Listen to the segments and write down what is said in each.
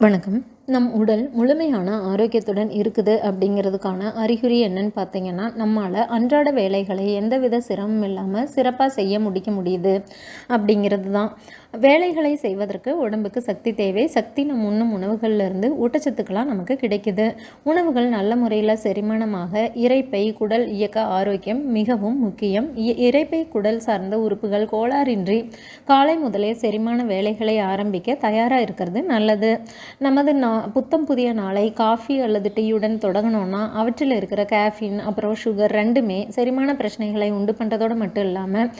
வணக்கம். நம் உடல் முழுமையான ஆரோக்கியத்துடன் இருக்குது அப்படிங்கிறதுக்கான அறிகுறி என்னன்னு பார்த்தீங்கன்னா நம்மால் அன்றாட வேலைகளை எந்தவித சிரமம் இல்லாமல் சிறப்பாக செய்ய முடிக்க முடியுது அப்படிங்கிறது தான். வேலைகளை செய்வதற்கு உடம்புக்கு சக்தி தேவை. சக்தி நம் உண்ணும் உணவுகள்லேருந்து ஊட்டச்சத்துக்களாக நமக்கு கிடைக்குது. உணவுகள் நல்ல முறையில் செரிமானமாக இறைப்பை குடல் இயக்க ஆரோக்கியம் மிகவும் முக்கியம். இறைப்பை குடல் சார்ந்த உறுப்புகள் கோளாறின்றி காலை முதலே செரிமான வேலைகளை ஆரம்பிக்க தயாராக இருக்கிறது நல்லது. நமது நா புத்தம் புதிய நாளை காஃபி அல்லது டீயுடன் தொடங்கணும்னா அவற்றில் இருக்கிற கேஃபின் அப்புறம் சுகர் ரெண்டுமே செரிமான பிரச்சனைகளை உண்டு பண்ணுறதோடு மட்டும் இல்லாமல்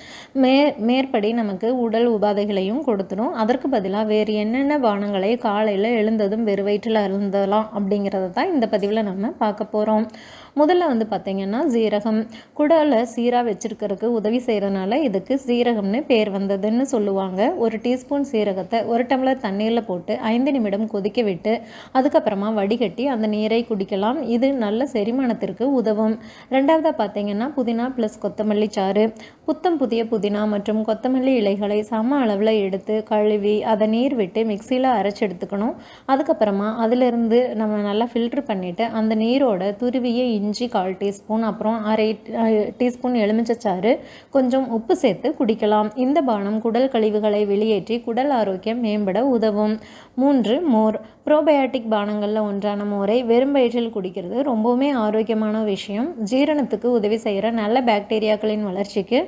மே மேற்படி நமக்கு உடல் உபாதைகளையும் கொடுத்துரும். அதற்கு பதிலாக வேறு என்னென்ன பானங்களை காலையில் எழுந்ததும் வெறு வயிற்றில் அருந்தலாம் அப்படிங்கிறத தான் இந்த பதிவில் நம்ம பார்க்க போகிறோம் முதல்ல வந்து பார்த்திங்கன்னா சீரகம். குடலை சீராக வச்சுருக்கிறதுக்கு உதவி செய்கிறதுனால இதுக்கு சீரகம்னு பேர் வந்ததுன்னு சொல்லுவாங்க. ஒரு டீஸ்பூன் சீரகத்தை ஒரு டம்ளர் தண்ணீரில் போட்டு ஐந்து நிமிடம் கொதிக்க விட்டு அதுக்கப்புறமா வடிகட்டி அந்த நீரை குடிக்கலாம். இது நல்ல செரிமானத்திற்கு உதவும். ரெண்டாவதாக பார்த்தீங்கன்னா புதினா ப்ளஸ் கொத்தமல்லி சாறு. புத்தம் புதிய புதினா மற்றும் கொத்தமல்லி இலைகளை சம அளவில் எடுத்து கழுவி அதை நீர் விட்டு மிக்சியில் அரைச்சி எடுத்துக்கணும். அதுக்கப்புறமா அதிலிருந்து நம்ம நல்லா ஃபில்ட்ரு பண்ணிவிட்டு அந்த நீரோட துருவிய இஞ்சி கால் டீஸ்பூன் அப்புறம் அரை டீஸ்பூன் எலுமிச்சச்சாறு கொஞ்சம் உப்பு சேர்த்து குடிக்கலாம். இந்த பானம் குடல் கழிவுகளை வெளியேற்றி குடல் ஆரோக்கியம் மேம்பட உதவும். மூன்று மோர். ப்ரோபயாட்டிக் பானங்களில் ஒன்றான மோரை வெறும் வயிற்றில் குடிக்கிறது ரொம்பவுமே ஆரோக்கியமான விஷயம். ஜீரணத்துக்கு உதவி செய்கிற நல்ல பாக்டீரியாக்களின் வளர்ச்சிக்கு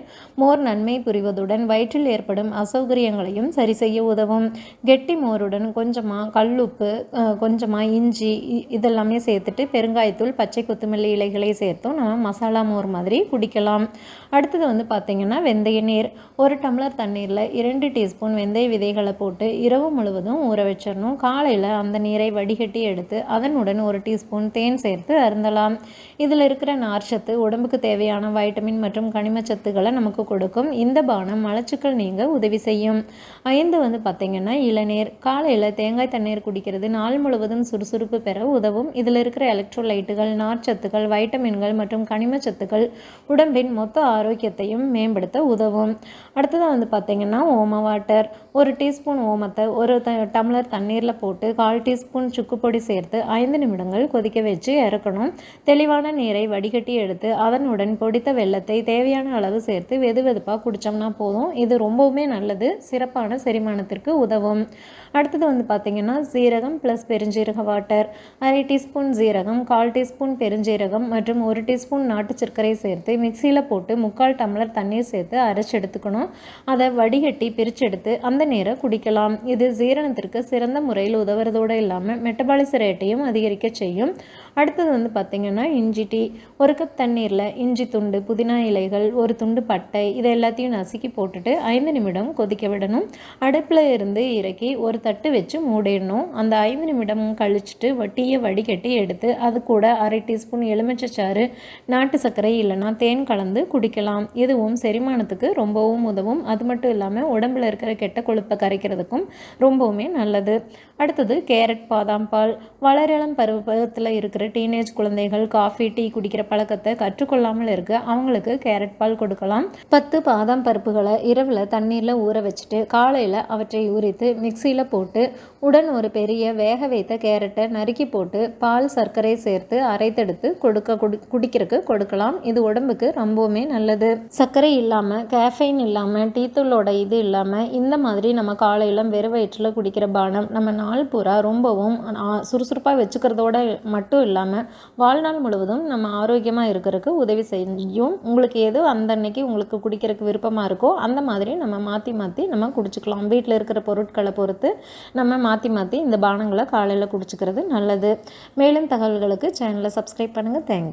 மோர் நன்மை புரிவதுடன் வயிற்றில் ஏற்படும் அசௌகரியங்களையும் சரி செய்ய உதவும். கெட்டி மோருடன் கொஞ்சமாக கல்லுப்பு கொஞ்சமாக இஞ்சி இதெல்லாமே சேர்த்துட்டு பெருங்காயத்தூள் பச்சை கொத்தமல்லி இலைகளை சேர்த்தும் நம்ம மசாலா மோர் மாதிரி குடிக்கலாம். அடுத்தது வந்து பார்த்திங்கன்னா வெந்தய நீர். ஒரு டம்ளர் தண்ணீரில் இரண்டு டீஸ்பூன் வெந்தய விதைகளை போட்டு இரவு முழுவதும் ஊற வச்சிடணும். காலையில் அந்த நீர் நீரை வடிகட்டி எடுத்து அதனுடன் ஒரு டீஸ்பூன் தேன் சேர்த்து அருந்தலாம். இதில் இருக்கிற நார்ச்சத்து உடம்புக்கு தேவையான வைட்டமின் மற்றும் கனிமச்சத்துக்களை நமக்கு கொடுக்கும். இந்த பானம் மலச்சுக்கள் நீங்க உதவி செய்யும். ஐந்து வந்து பார்த்திங்கன்னா இளநீர். காலையில் தேங்காய் தண்ணீர் குடிக்கிறது நாள் முழுவதும் சுறுசுறுப்பு பெற உதவும். இதில் இருக்கிற எலக்ட்ரோலைட்டுகள் நார்ச்சத்துக்கள் வைட்டமின்கள் மற்றும் கனிமச்சத்துக்கள் உடம்பின் மொத்த ஆரோக்கியத்தையும் மேம்படுத்த உதவும். அடுத்ததாக வந்து பார்த்திங்கன்னா ஓம வாட்டர். ஒரு டீஸ்பூன் ஓமத்தை ஒரு த டம்ளர் தண்ணீரில் போட்டு கால் டீஸ்பூன் சுக்குப்பொடி சேர்த்து ஐந்து நிமிடங்கள் கொதிக்க வச்சு இறக்கணும். தெளிவான நீரை வடிகட்டி எடுத்து அதனுடன் பொடித்த வெள்ளத்தை தேவையான அளவு சேர்த்து வெது வெதுப்பாக குடித்தோம்னா போதும். இது ரொம்பவுமே நல்லது. சிறப்பான செரிமானத்திற்கு உதவும். அடுத்தது வந்து பார்த்திங்கன்னா சீரகம் ப்ளஸ் பெருஞ்சீரக வாட்டர் அரை டீஸ்பூன் சீரகம் கால் டீஸ்பூன் பெருஞ்சீரகம் மற்றும் ஒரு டீஸ்பூன் நாட்டு சர்க்கரை சேர்த்து மிக்சியில் போட்டு முக்கால் டம்ளர் தண்ணீர் சேர்த்து அரைச்சி எடுத்துக்கணும். அதை வடிகட்டி பிரிச்செடுத்து அந்த நீரை குடிக்கலாம். இது ஜீரணத்திற்கு சிறந்த முறையில் உதவுறதோடு இல்லாமல் மெட்டபாலிச ரேட்டையும் அதிகரிக்க செய்யும். அடுத்தது வந்து பார்த்திங்கன்னா இஞ்சி டீ. ஒரு கப் தண்ணீரில் இஞ்சி துண்டு புதினா இலைகள் ஒரு துண்டு பட்டை இதை எல்லாத்தையும் நசுக்கி போட்டுட்டு ஐந்து நிமிடம் கொதிக்க விடணும். அடுப்பில் இருந்து இறக்கி ஒரு தட்டு வச்சு மூடிடணும். அந்த ஐந்து நிமிடம் கழிச்சுட்டு வட்டியை வடிகட்டி எடுத்து அது கூட அரை டீஸ்பூன் எலுமிச்சைச்சாறு நாட்டு சர்க்கரை இல்லைன்னா தேன் கலந்து குடிக்கலாம். இதுவும் செரிமானத்துக்கு ரொம்பவும் உதவும். அது மட்டும் இல்லாமல் உடம்பில் இருக்கிற கெட்ட கொழுப்பை கரைக்கிறதுக்கும் ரொம்பவுமே நல்லது. அடுத்தது கேரட் பாதாம் பால் வளரிளம் பருவத்தில் இருக்கிற டீனேஜ் குழந்தைகள் காஃபி டீ குடிக்கிற பழக்கத்தை கற்றுக்கொள்ளாமல் இருக்க அவங்களுக்கு கேரட் பால் கொடுக்கலாம். பத்து பாதாம் பருப்புகளை இரவில் தண்ணீரில் ஊற வச்சுட்டு காலையில் அவற்றை உரித்து மிக்சியில் போட்டு உடன் ஒரு பெரிய வேக வைத்த கேரட்டை நறுக்கி போட்டு பால் சர்க்கரை சேர்த்து அரைத்தெடுத்து கொடுக்க குடி குடிக்கிறதுக்கு கொடுக்கலாம். இது உடம்புக்கு ரொம்பவுமே நல்லது. சர்க்கரை இல்லாமல் கேஃபைன் இல்லாமல் டீத்தூளோட இது இல்லாமல் இந்த மாதிரி நம்ம காலையில் வெறும் வயிற்றில் குடிக்கிற பானம் நம்ம நாள் பூரா ரொம்பவும் சுறுசுறுப்பாக வச்சுக்கிறதோட மட்டும் இல்லாமல் வாழ்நாள் முழுவதும் நம்ம ஆரோக்கியமாக இருக்கிறதுக்கு உதவி செய்யும். உங்களுக்கு எது அந்த அன்னைக்கு உங்களுக்கு குடிக்கிறதுக்கு விருப்பமாக இருக்கோ அந்த மாதிரி நம்ம மாற்றி மாற்றி நம்ம குடிச்சுக்கலாம். வீட்டில் இருக்கிற பொருட்களை பொறுத்து நம்ம மாற்றி மாற்றி இந்த பானங்களை காலையில் குடிச்சிக்கிறது நல்லது. மேலும் தகவல்களுக்கு சேனலை சப்ஸ்கிரைப் பண்ணுங்கள் தேங்க்ஸ்